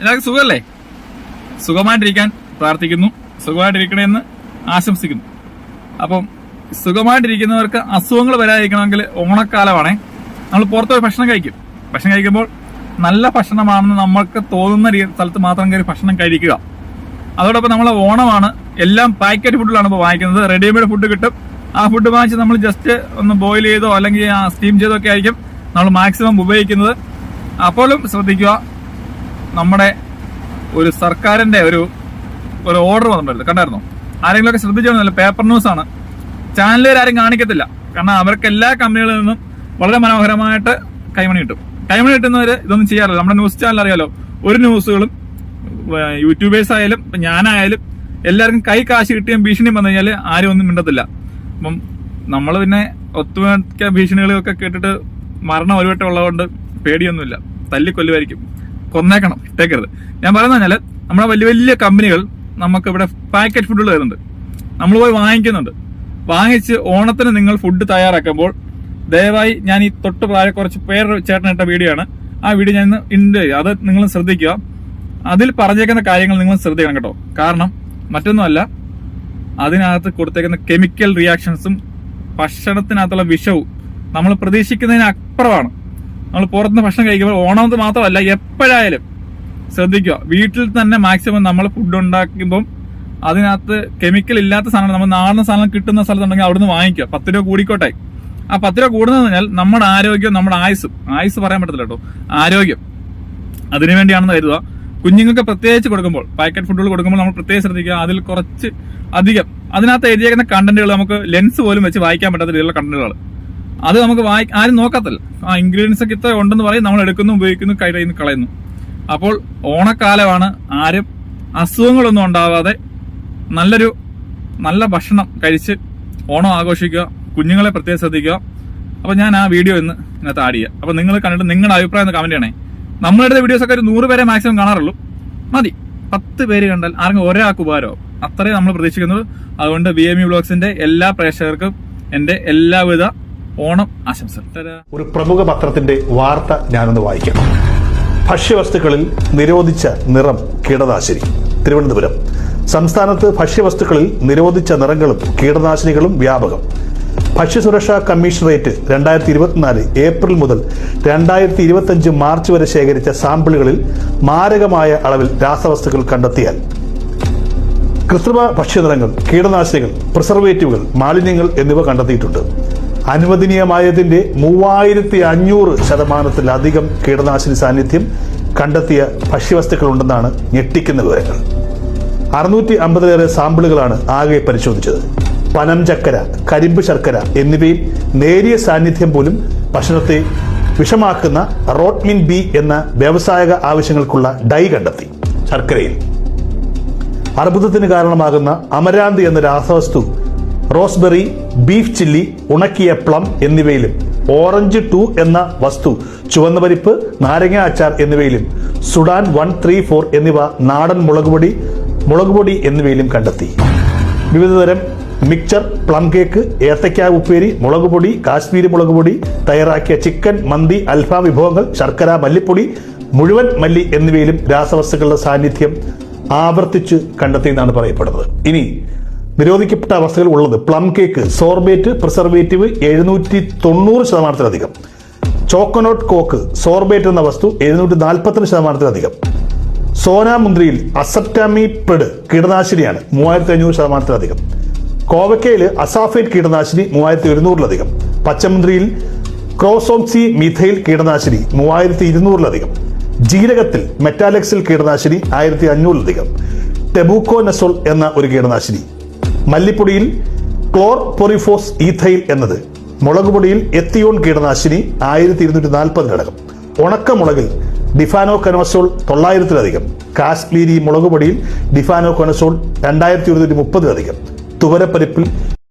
എല്ലാവർക്കും സുഖമല്ലേ? സുഖമായിട്ടിരിക്കാൻ പ്രാർത്ഥിക്കുന്നു. സുഖമായിട്ടിരിക്കണമെന്ന് ആശംസിക്കുന്നു. അപ്പം സുഖമായിട്ടിരിക്കുന്നവർക്ക് അസുഖങ്ങൾ വരാതിരിക്കണമെങ്കിൽ ഓണക്കാലമാണേ. നമ്മൾ പുറത്ത് പോയി ഭക്ഷണം കഴിക്കും. ഭക്ഷണം കഴിക്കുമ്പോൾ നല്ല ഭക്ഷണമാണെന്ന് നമ്മൾക്ക് തോന്നുന്ന സ്ഥലത്ത് മാത്രം കയറി ഭക്ഷണം കഴിക്കുക. അതോടൊപ്പം നമ്മൾ ഓണമാണ്. എല്ലാം പാക്കറ്റ് ഫുഡിലാണ് ഇപ്പോൾ വാങ്ങിക്കുന്നത്. റെഡിമെയ്ഡ് ഫുഡ് കിട്ടും. ആ ഫുഡ് വാങ്ങിച്ച് നമ്മൾ ജസ്റ്റ് ഒന്ന് ബോയിൽ ചെയ്തോ അല്ലെങ്കിൽ സ്റ്റീം ചെയ്തോ ഒക്കെ ആയിരിക്കും നമ്മൾ മാക്സിമം ഉപയോഗിക്കുന്നത്. അപ്പോഴും ശ്രദ്ധിക്കുക. നമ്മുടെ ഒരു സർക്കാരിന്റെ ഒരു ഒരു ഓർഡർ വന്നിട്ടുണ്ട് കണ്ടായിരുന്നോ? ആരെങ്കിലും ഒക്കെ ശ്രദ്ധിച്ചോന്നില്ല പേപ്പർ ന്യൂസ് ആണ്. ചാനലുകാർ ആരും കാണിക്കത്തില്ല. കാരണം അവർക്ക് എല്ലാ കമ്പനികളിൽ നിന്നും വളരെ മനോഹരമായിട്ട് കൈമണി കിട്ടും. കൈമണി കിട്ടുന്നവര് ഇതൊന്നും ചെയ്യാറില്ല. നമ്മുടെ ന്യൂസ് ചാനൽ അറിയാലോ? ഒരു ന്യൂസുകളും യൂട്യൂബേഴ്സ് ആയാലും ഞാനായാലും എല്ലാവർക്കും കൈ കാശ് കിട്ടിയും ഭീഷണിയും വന്നു കഴിഞ്ഞാൽ ആരും ഒന്നും മിണ്ടത്തില്ല. അപ്പം നമ്മൾ പിന്നെ ഒത്തുമിക്ക ഭീഷണികളൊക്കെ കേട്ടിട്ട് മരണം ഒരുവട്ടം ഉള്ളതുകൊണ്ട് പേടിയൊന്നുമില്ല. തല്ലിക്കൊല്ലുമായിരിക്കും. കൊന്നേക്കണം ഇട്ടേക്കരുത്. ഞാൻ പറയുന്ന പറഞ്ഞാൽ നമ്മുടെ വലിയ വലിയ കമ്പനികൾ നമുക്ക് ഇവിടെ പാക്കറ്റ് ഫുഡുകൾ തരുന്നുണ്ട്. നമ്മൾ പോയി വാങ്ങിക്കുന്നുണ്ട്. വാങ്ങിച്ച് ഓണത്തിന് നിങ്ങൾ ഫുഡ് തയ്യാറാക്കുമ്പോൾ ദയവായി ഞാൻ ഈ തൊട്ട് പ്രായ കുറച്ച് പേര് ചേട്ടനിട്ട വീഡിയോ ആണ്. ആ വീഡിയോ ഞാൻ ചെയ്യും. അത് നിങ്ങൾ ശ്രദ്ധിക്കുക. അതിൽ പറഞ്ഞേക്കുന്ന കാര്യങ്ങൾ നിങ്ങൾ ശ്രദ്ധിക്കണം കേട്ടോ. കാരണം മറ്റൊന്നുമല്ല അതിനകത്ത് കൊടുത്തേക്കുന്ന കെമിക്കൽ റിയാക്ഷൻസും ഭക്ഷണത്തിനകത്തുള്ള വിഷവും നമ്മൾ പ്രതീക്ഷിക്കുന്നതിന് അപ്പുറമാണ്. നമ്മൾ പുറത്തുനിന്ന് ഭക്ഷണം കഴിക്കുമ്പോൾ ഓണമെന്ന് മാത്രമല്ല എപ്പോഴായാലും ശ്രദ്ധിക്കുക. വീട്ടിൽ തന്നെ മാക്സിമം നമ്മൾ ഫുഡ് ഉണ്ടാക്കുമ്പം അതിനകത്ത് കെമിക്കൽ ഇല്ലാത്ത സാധനം നമ്മൾ നാടൻ സാധനം കിട്ടുന്ന സ്ഥലത്തുണ്ടെങ്കിൽ അവിടുന്ന് വാങ്ങിക്കുക. പത്ത് രൂപ കൂടിക്കോട്ടെ. ആ പത്ത് രൂപ കൂടുന്നത് പറഞ്ഞാൽ നമ്മുടെ ആരോഗ്യം നമ്മുടെ ആയുസ്സും ആയുസ് പറയാൻ പറ്റത്തില്ല കേട്ടോ. ആരോഗ്യം. അതിനു വേണ്ടിയാണെന്ന് കരുതുക. കുഞ്ഞുങ്ങൾക്ക് പ്രത്യേകിച്ച് കൊടുക്കുമ്പോൾ പാക്കറ്റ് ഫുഡുകൾ കൊടുക്കുമ്പോൾ നമ്മൾ പ്രത്യേകം ശ്രദ്ധിക്കുക. അതിൽ കുറച്ച് അധികം അതിനകത്ത് എഴുതിയേക്കുന്ന കണ്ടന്റുകൾ നമുക്ക് ലെൻസ് പോലും വെച്ച് വായിക്കാൻ പറ്റാത്ത രീതിയിലുള്ള കണ്ടന്റുകൾ അത് നമുക്ക് വായി ആരും നോക്കത്തില്ല. ആ ഇൻഗ്രീഡിയൻസ് ഒക്കെ ഇത്ര ഉണ്ടെന്ന് പറയും നമ്മൾ എടുക്കുന്നു ഉപയോഗിക്കുന്നു കയ്യിൽ നിന്ന് കളയുന്നു. അപ്പോൾ ഓണക്കാലമാണ് ആരും അസുഖങ്ങളൊന്നും ഉണ്ടാവാതെ നല്ലൊരു നല്ല ഭക്ഷണം കഴിച്ച് ഓണം ആഘോഷിക്കുക കുഞ്ഞുങ്ങളെ പ്രത്യേകം ശ്രദ്ധിക്കുക. അപ്പൊ ഞാൻ ആ വീഡിയോ ഇന്ന് ഇതിനകത്ത് ആഡ് ചെയ്യുക അപ്പൊ നിങ്ങൾ കണ്ടിട്ട് നിങ്ങളുടെ അഭിപ്രായം ഒന്ന് കമന്റ് ചെയ്യണേ. നമ്മളെടുത്ത വീഡിയോസ് ഒക്കെ ഒരു നൂറ് പേരെ മാക്സിമം കാണാറുള്ളൂ. മതി. പത്ത് പേര് കണ്ടാൽ ആർക്കും ഒരാൾക്ക് ഉപകാരമാവും. അത്രയും നമ്മൾ പ്രതീക്ഷിക്കുന്നത്. അതുകൊണ്ട് വി എം ഇ ബ്ലോഗ്സിന്റെ എല്ലാ പ്രേക്ഷകർക്കും എന്റെ എല്ലാവിധ ഓണം ആശംസകൾ. ഒരു പ്രമുഖ പത്രത്തിന്റെ വാർത്ത ഞാനൊന്ന് വായിക്കാം. ഭക്ഷ്യവസ്തുക്കളിൽ നിരോധിച്ച നിറം കീടനാശിനി. തിരുവനന്തപുരം. സംസ്ഥാനത്ത് ഭക്ഷ്യവസ്തുക്കളിൽ നിരോധിച്ച നിറങ്ങളും കീടനാശിനികളും വ്യാപകം. ഭക്ഷ്യസുരക്ഷാ കമ്മീഷണറേറ്റ് രണ്ടായിരത്തി ഇരുപത്തിനാല് ഏപ്രിൽ മുതൽ രണ്ടായിരത്തി ഇരുപത്തിയഞ്ച് മാർച്ച് വരെ ശേഖരിച്ച സാമ്പിളുകളിൽ മാരകമായ അളവിൽ രാസവസ്തുക്കൾ കണ്ടെത്തിയാൽ. കൃത്രിമ ഭക്ഷ്യനിറങ്ങൾ കീടനാശിനികൾ പ്രിസർവേറ്റീവുകൾ മാലിന്യങ്ങൾ എന്നിവ കണ്ടെത്തിയിട്ടുണ്ട്. അനുവദനീയമായതിന്റെ മൂവായിരത്തി അഞ്ഞൂറ് ശതമാനത്തിലധികം കീടനാശിനി സാന്നിധ്യം കണ്ടെത്തിയ ഭക്ഷ്യവസ്തുക്കളുണ്ടെന്നാണ് ഞെട്ടിക്കുന്ന വിവരങ്ങൾ. അറുന്നൂറ്റി അമ്പതിലേറെ സാമ്പിളുകളാണ് ആകെ പരിശോധിച്ചത്. പനം ചക്കര കരിമ്പ് ശർക്കര എന്നിവയിൽ നേരിയ സാന്നിധ്യം പോലും ഭക്ഷണത്തെ വിഷമാക്കുന്ന റോട്ട്മിൻ ബി എന്ന വ്യാവസായിക ആവശ്യങ്ങൾക്കുള്ള ഡൈ കണ്ടെത്തി ശർക്കരയിൽ. അർബുദത്തിന് കാരണമാകുന്ന അമരാന്തി എന്ന രാസവസ്തു റോസ്ബെറി ബീഫ് ചില്ലി ഉണക്കിയ പ്ലം എന്നിവയിലും ഓറഞ്ച് ടു എന്ന വസ്തു ചുവന്ന പരിപ്പ് നാരങ്ങ അച്ചാർ എന്നിവയിലും സുഡാൻ വൺ ത്രീ ഫോർ എന്നിവ നാടൻ മുളകുപൊടി മുളകുപൊടി എന്നിവയിലും കണ്ടെത്തി. വിവിധതരം മിക്ചർ പ്ലം കേക്ക് ഏത്തയ്ക്ക ഉപ്പേരി മുളകുപൊടി കാശ്മീരി മുളകുപൊടി തയ്യാറാക്കിയ ചിക്കൻ മന്തി അൽഫാം വിഭവങ്ങൾ ശർക്കര മല്ലിപ്പൊടി മുഴുവൻ മല്ലി എന്നിവയിലും രാസവസ്തുക്കളുടെ സാന്നിധ്യം ആവർത്തിച്ച് കണ്ടെത്തിയെന്നാണ് പറയപ്പെടുന്നത്. ഇനി നിരോധിക്കപ്പെട്ട അവസ്ഥകൾ ഉള്ളത് പ്ലം കേക്ക് സോർബേറ്റ് പ്രിസർവേറ്റീവ് എഴുന്നൂറ്റി തൊണ്ണൂറ് ശതമാനത്തിലധികം. ചോക്കനോട്ട് കോക്ക് സോർബേറ്റ് എന്ന വസ്തു എഴുന്നൂറ്റി നാൽപ്പത്തിരണ്ട് ശതമാനത്തിലധികം സോനാമുന്ദ്രിയിൽ അസപ്റ്റാമിപ്രിഡ് കീടനാശിനിയാണ് മൂവായിരത്തി അഞ്ഞൂറ് ശതമാനത്തിലധികം. കോവക്കയിൽ അസാഫേറ്റ് കീടനാശിനി മൂവായിരത്തി ഒരുന്നൂറിലധികം പച്ചമുന്തിരിയിൽ ക്രോസോംസി മിഥൈൽ കീടനാശിനി മൂവായിരത്തി ഇരുന്നൂറിലധികം ജീരകത്തിൽ മെറ്റാലെക്സിൽ കീടനാശിനി ആയിരത്തി അഞ്ഞൂറിലധികം ടെബൂക്കോനസോൾ എന്ന ഒരു കീടനാശിനി മല്ലിപ്പൊടിയിൽ ക്ലോർ പൊറിഫോസ് ഈഥൈൽ എന്നത് മുളകുപൊടിയിൽ എത്തിയോൺ കീടനാശിനി ആയിരത്തി ഇരുന്നൂറ്റി നാൽപ്പതിനടക്കം ഉണക്കമുളകിൽ ഡിഫാനോ കനോസോൾ തൊള്ളായിരത്തിലധികം. കാശ്മീരി മുളകുപൊടിയിൽ ഡിഫാനോ കനസോൾ രണ്ടായിരത്തി ഒരുന്നൂറ്റി മുപ്പതിലധികം തുവരപ്പരിപ്പിൽ